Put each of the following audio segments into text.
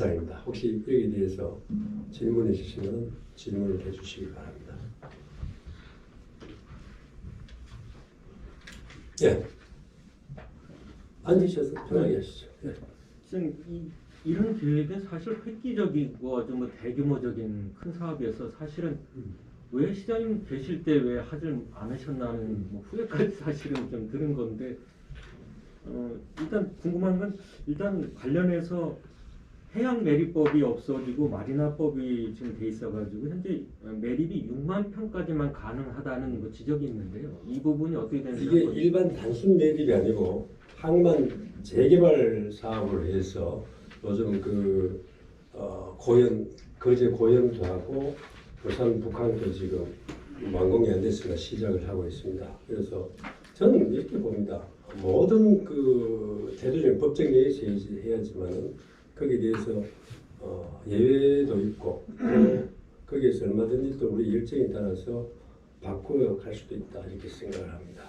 이상입니다. 혹시 여기에 대해서 질문이 있으시면 질문을 해 주시기 바랍니다. 예. 앉으셔서 편하게 하시죠. 예. 시장님, 이, 이런 계획은 사실 획기적이고 좀뭐 대규모적인 큰 사업이어서 사실은 음. 왜 시장님 계실 때 왜 하질 않으셨나는 뭐 후회까지 사실은 좀 드는 건데 어, 일단 궁금한 건 일단 관련해서 해양 매립법이 없어지고 마리나법이 지금 돼 있어가지고 현재 매립이 6만 평까지만 가능하다는 뭐 지적이 있는데요. 이 부분이 어떻게 되는지 이게 한번- 일반 단순 매립이 아니고 항만 재개발 사업을 해서 요즘 그 어, 고연 거제 고연도 하고 부산 북한도 지금 완공이 안 됐으나 시작을 하고 있습니다. 그래서 저는 이렇게 봅니다. 모든 그 제도적인 법적 예의에서 해야지만은 거기에 대해서 어, 예외도 있고 또 거기에서 얼마든지 또 우리 열정에 따라서 바꾸어 갈 수도 있다 이렇게 생각을 합니다.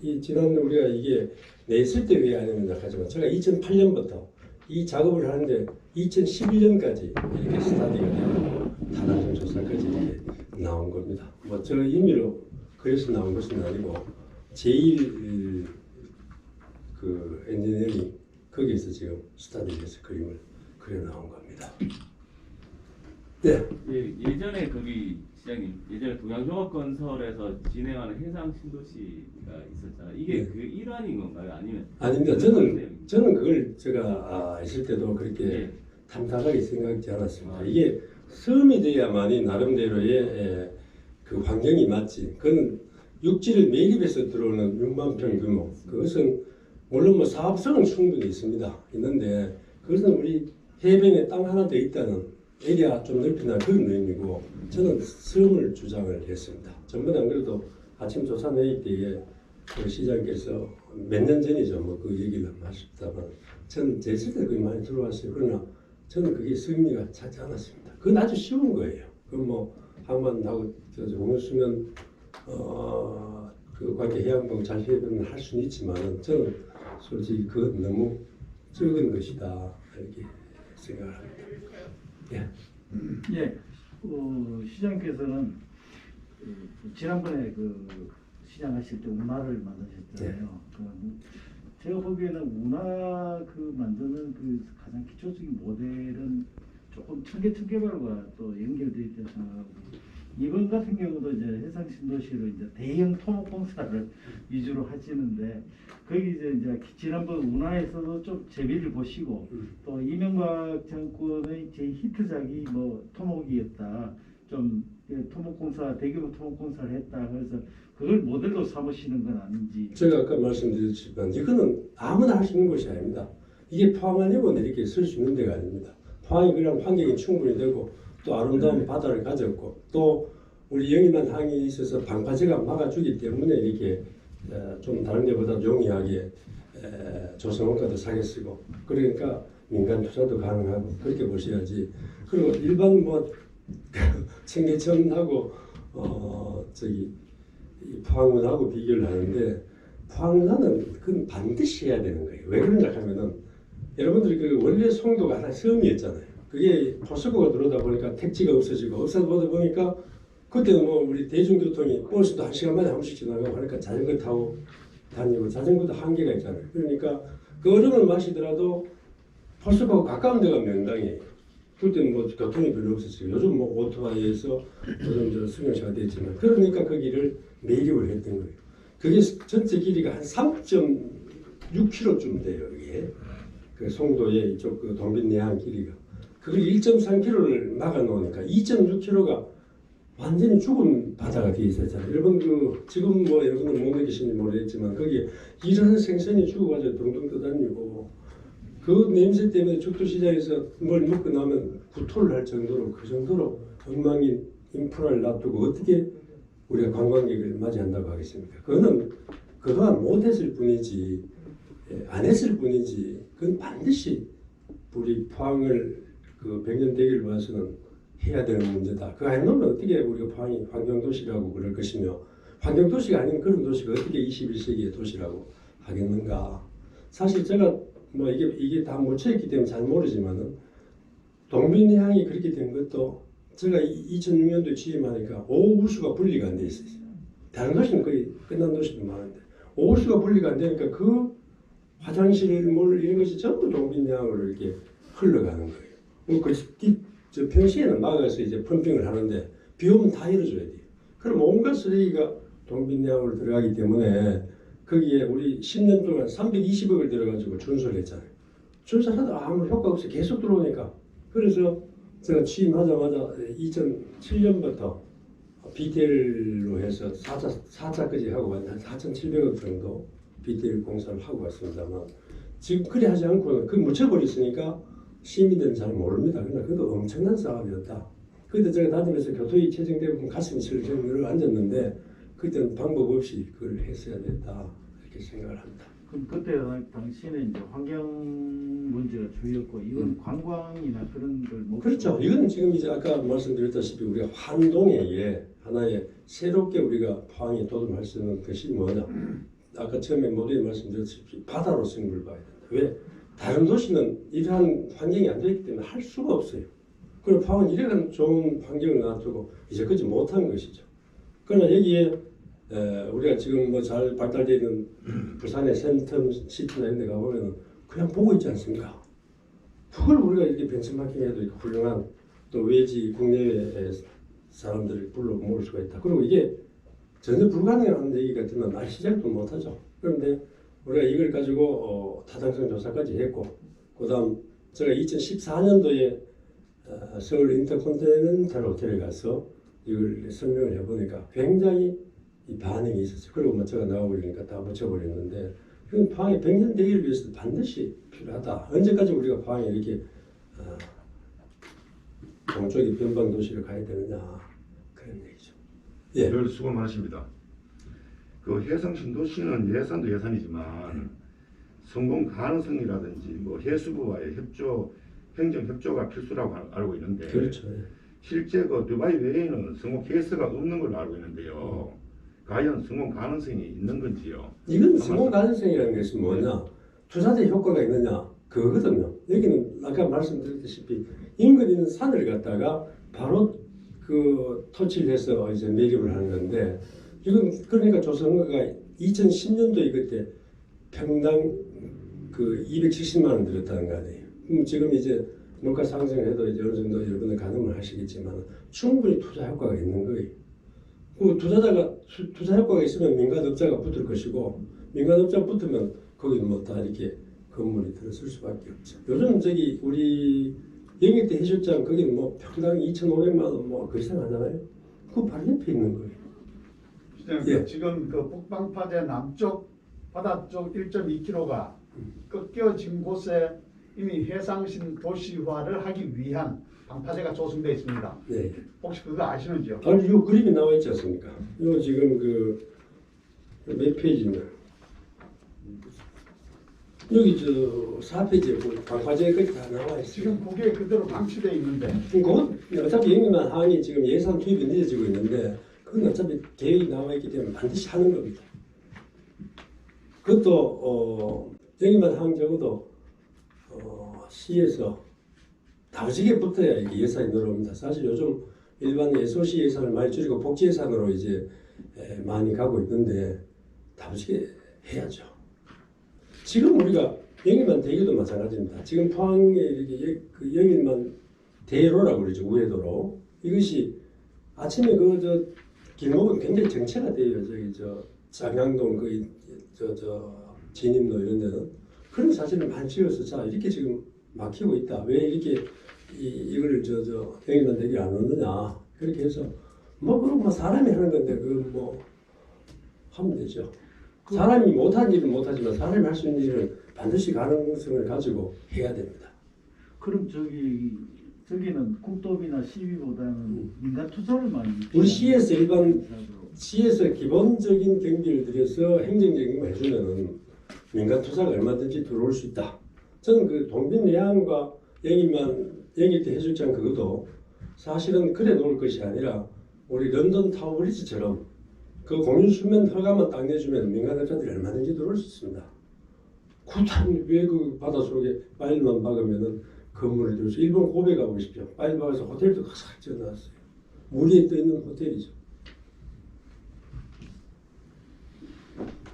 이 지난 우리가 이게 냈을 때 왜 안 했는가 하지만 제가 2008년부터 이 작업을 하는데 2011년까지 이렇게 스타디가 되고 다단성 조사까지 이렇게 나온 겁니다. 뭐저 임의로 그래서 나온 것은 아니고 제일 그 엔지니어링 거기에서 지금 스타디에서 그림을 그려 나온 겁니다. 네. 예, 예전에 거기 시장님 예전에 동양종합건설에서 진행하는 해상 신도시가 있었잖아요. 이게 네. 그 일환인 건가요? 아니면 아닙니다. 저는 저는 그걸 제가 아, 있을 때도 그렇게 예. 탐탁하게 생각지 않았습니다. 아. 이게 섬이 돼야만이 나름대로의 에, 그 환경이 맞지. 그건 육지를 매립해서 들어오는 6만 평 규모. 그것은 물론 뭐 사업성은 충분히 있습니다. 있는데 그것은 우리 해변에 땅 하나 더 있다는 에리아 좀 넓힌다는 그런 의미고 저는 섬을 주장을 했습니다. 전번에 안 그래도 아침 조사 회의 때에 그 시장께서 몇 년 전이죠. 뭐 그 얘기를 하셨다만 저는 제때 그게 많이 들어왔어요. 그러나 저는 그게 승리가 차지 않았습니다. 그건 아주 쉬운 거예요. 그럼 뭐 항만 하고 저 공유수면 어 그 관계 해양봉 자세히는 할 수는 있지만은 저는 솔직히 그건 너무 적은 것이다 이렇게 생각을 합니다. 예. 예, 어, 시장께서는 그 지난번에 그 시장 하실 때 운하를 만드셨잖아요. 그 제가 보기에는 운하 그 만드는 그 가장 기초적인 모델은 조금 청계천개발과 또 연결되어 있다고 생각하고 이번 같은 경우도 이제 해상 신도시로 이제 대형 토목 공사를 위주로 하시는데 거기 이제 이제 지난번 운하에서도 좀 재미를 보시고 또 이명박 정권의 제 히트작이 뭐 토목이었다. 좀 예, 토목공사 대규모 토목공사를 했다. 그래서 그걸 모델로 삼으시는 건 아닌지. 제가 아까 말씀드렸지만 이거는 아무나 할 수 있는 것이 아닙니다. 이게 포항 아니고 이렇게 쓸 수 있는 데가 아닙니다. 포항이 그냥 환경이 충분히 되고 또 아름다운 바다를 가졌고 또 우리 영림한 항이 있어서 방파제가 막아주기 때문에 이렇게 에, 좀 다른 데보다 용이하게 에, 조성원가도 사게 쓰고 그러니까 민간 투자도 가능하고 그렇게 보셔야지 그리고 일반 뭐 청계천하고 어 저기 이 포항문하고 비교를 하는데 포항문화는 그건 반드시 해야 되는 거예요. 왜 그러냐 하면은 여러분들이 그 원래 송도가 하나 섬이었잖아요. 그게 포스코가 들어오다 보니까 택지가 없어지고 없어다 보니까 그때는 뭐 우리 대중교통이 버스도 한 시간 만에 한 번씩 지나가고 하니까 자전거 타고 다니고 자전거도 한계가 있잖아요. 그러니까 그 얼음을 마시더라도 포스코하고 가까운 데가 명당이에요. 그때는 뭐 교통이 별로 없었어요. 요즘 뭐 오토바이에서 요즘 저 승용차가 됐지만 그러니까 거기를 매립을 했던 거예요. 그게 전체 길이가 한 3.6km쯤 돼요. 이게 그 송도의 이쪽 그 동빈 내항 길이가 그걸 1.3km를 막아 놓으니까 2.6km가 완전히 죽은 바다가 되어 있었잖아요. 여러분 그 지금 뭐 여러분들 못 느끼시는지 모르겠지만 거기에 이런 생선이 죽어가지고 둥둥 떠다니고 그 냄새 때문에 죽도시장에서 뭘 먹고 나면 구토를 할 정도로 그 정도로 엉망인 인프라를 놔두고 어떻게 우리가 관광객을 맞이한다고 하겠습니까? 그거는 그동안 못했을 뿐이지 예, 안 했을 뿐이지 그건 반드시 우리 포항을 그 백년 대계를 봐서는 해야 되는 문제다. 안 놓으면 어떻게 우리가 포항이 환경도시라고 그럴 것이며 환경도시가 아닌 그런 도시가 어떻게 21세기의 도시라고 하겠는가. 사실 제가 뭐 이게 이게 다 묻혀있기 때문에 잘 모르지만은 동빈해양이 그렇게 된 것도 제가 2006년도에 취임하니까 오후수가 분리가 안 돼 있었어요. 다른 도시는 거의 끝난 도시도 많은데 오후수가 분리가 안 되니까 그 화장실 물 이런 것이 전부 동빈해양으로 이렇게 흘러가는 거예요. 뭐 그, 평시에는 막아서 이제 펌핑을 하는데 비 오면 다 잃어줘야 돼요. 그럼 온갖 쓰레기가 동빈해양으로 들어가기 때문에 거기에 우리 10년 동안 320억을 들어가지고 준수를 했잖아요. 준수하다 아무 효과 없이 계속 들어오니까 그래서 제가 취임하자마자 2007년부터 BTL로 해서 4차, 4차까지 하고 한 4,700억 정도 BTL 공사를 하고 왔습니다만 지금 그리 하지 않고는 그 묻혀버렸으니까 시민들은 잘 모릅니다. 그러나 그것도 엄청난 사업이었다. 그때 제가 다니면서 교토위 체증되고 가슴이 슬슬 늘어앉았는데 그때는 방법 없이 그걸 했어야 됐다 이렇게 생각을 합니다. 그럼 그때 당시에는 이제 환경 문제가 주였고 이건 음. 관광이나 그런 걸 못. 그렇죠. 이거는 지금 이제 아까 말씀드렸다시피 우리가 환동에 하나의 새롭게 우리가 포항에 도전할 수 있는 것이 뭐냐. 아까 처음에 모두에 말씀드렸다시피 바다로 승부를 봐야 된다. 왜? 다른 도시는 이러한 환경이 안 되기 때문에 할 수가 없어요. 그리고 포항은 이러한 좋은 환경을 놔두고 이제까지 못한 것이죠. 그러나 여기에 에, 우리가 지금 뭐 잘 발달되어 있는 부산의 센텀 시티나 이런 데 가보면 그냥 보고 있지 않습니까? 그걸 우리가 이렇게 벤치마킹 해도 이렇게 훌륭한 또 외지 국내외 사람들을 불러 모을 수가 있다. 그리고 이게 전혀 불가능한 얘기 같으면 말 시작도 못하죠. 그런데 우리가 이걸 가지고 어, 타당성 조사까지 했고, 그 다음 제가 2014년도에 어, 서울 인터컨티넨탈 호텔에 가서 이걸 설명을 해보니까 굉장히 이 반응이 있었어요. 그리고 뭐 제가 나와버리니까 다 붙여버렸는데 이건 포항의 백년 대기를 위해서 반드시 필요하다. 언제까지 우리가 포항에 이렇게 어, 동쪽이 변방 도시를 가야 되느냐 그런 얘기죠. 예. 늘 수고 많으십니다. 그 해상 신도시는 예산도 예산이지만 성공 가능성이라든지 뭐 해수부와의 협조, 행정 협조가 필수라고 알- 알고 있는데 그렇죠. 예. 실제 그 두바이 외에는 성공 케이스가 없는 걸로 알고 있는데요. 과연 성공 가능성이 있는 건지요? 이건 성공 가능성이라는 것이 뭐냐? 투자대 효과가 있느냐? 그거거든요. 여기는 아까 말씀드렸다시피 인근 있는 산을 갖다가 바로 그 토치를 해서 이제 매립을 하는 건데 이건 그러니까 조선가가 2010년도에 그때 평당 그 270만 원 들었다는 거 아니에요. 그럼 지금 이제 물가 상승해도 이제 어느 정도 여러분들 가늠을 하시겠지만 충분히 투자 효과가 있는 거예요. 그 투자자가 수- 투자 효과가 있으면 민간업자가 붙을 것이고 민간업자가 붙으면 거기 뭐다 이렇게 건물이 들어설 수밖에 없죠. 요즘 저기 우리 영익대 해수욕장 거기는 뭐 평당 2,500만 원뭐그 이상 하잖아요. 그 바로 옆에 있는 거예요. 시장님, 예. 지금 그 북방파대 남쪽 바다 쪽 1.2km가 꺾여진 곳에 이미 해상신 도시화를 하기 위한 방파제가 조성되어 있습니다. 네. 혹시 그거 아시는지요? 아니 이 그림이 나와 있지 않습니까? 이거 지금 그 몇 페이지냐? 여기 저 4페이지에 그 방파제까지 다 나와 있어요. 지금 그게 그대로 방치되어 있는데 그건 어차피 영리만 항이 지금 예산 투입이 늦어지고 있는데 그건 어차피 계획이 나와 있기 때문에 반드시 하는 겁니다. 그것도 어, 영리만 항 적어도 어, 시에서 다부지게 붙어야 이게 예산이 늘어옵니다. 사실 요즘 일반 예소시 예산을 많이 줄이고 복지 예산으로 이제 에, 많이 가고 있는데 다부지게 해야죠. 지금 우리가 영일만 대교도 마찬가지입니다. 지금 포항에 이렇게 여- 그 영일만 대로라고 그러죠 우회도로 이것이 아침에 그저 길목은 굉장히 정체가 돼요. 저기 저 장양동 그저저 진입로 이런 데는. 그런 사진을 많이 찍어서 자 이렇게 지금 막히고 있다. 왜 이렇게 이 이걸 저저 영일만 대교 안 넣느냐. 그렇게 해서 뭐 그럼 뭐 사람이 하는 건데 그뭐 하면 되죠. 사람이 못한 일은 못하지만 사람이 할 수 있는 일은 반드시 가능성을 가지고 해야 됩니다. 그럼 저기 저기는 국도비나 시비보다는 민간 투자를 많이. 우리 시에서 일반. 시에서 기본적인 경비를 들여서 행정적인 거 해주면은 민간 투자가 얼마든지 들어올 수 있다. 저는 그 동빈 내항과 영일만 영일대 해수욕장 그것도 사실은 그래 놓을 것이 아니라 우리 런던 타워 브리지처럼 그 공유 수면 허가만 딱 내주면 민간 업자들이 얼마든지 들어올 수 있습니다. 구탄 왜그 바닷속에 파일만 박으면은 그 건물을 들어서 일본 고베 가고 싶죠. 빨리 가서 호텔도 싹 지어놨어요. 물 위에 떠 있는 호텔이죠.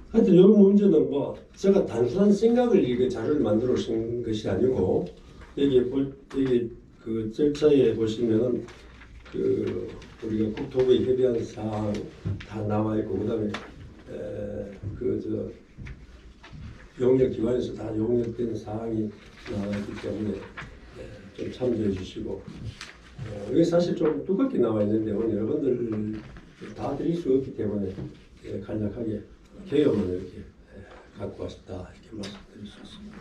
하여튼 이런 문제는 뭐 제가 단순한 생각을 이게 자료를 만들어 쓴 것이 아니고 여기 볼 여기 그 절차에 보시면은 그 우리가 국토부에 협의한 사항 다 나와 있고 그다음에 그 저 용역 기관에서 다 용역된 사항이 나와 있기 때문에 에, 좀 참조해 주시고 어, 이게 사실 좀 두껍게 나와 있는데 오늘 여러분들 다 드릴 수 없기 때문에 예, 간략하게 개요만 이렇게 예, 갖고 왔다 이렇게 말씀드릴 수 있습니다.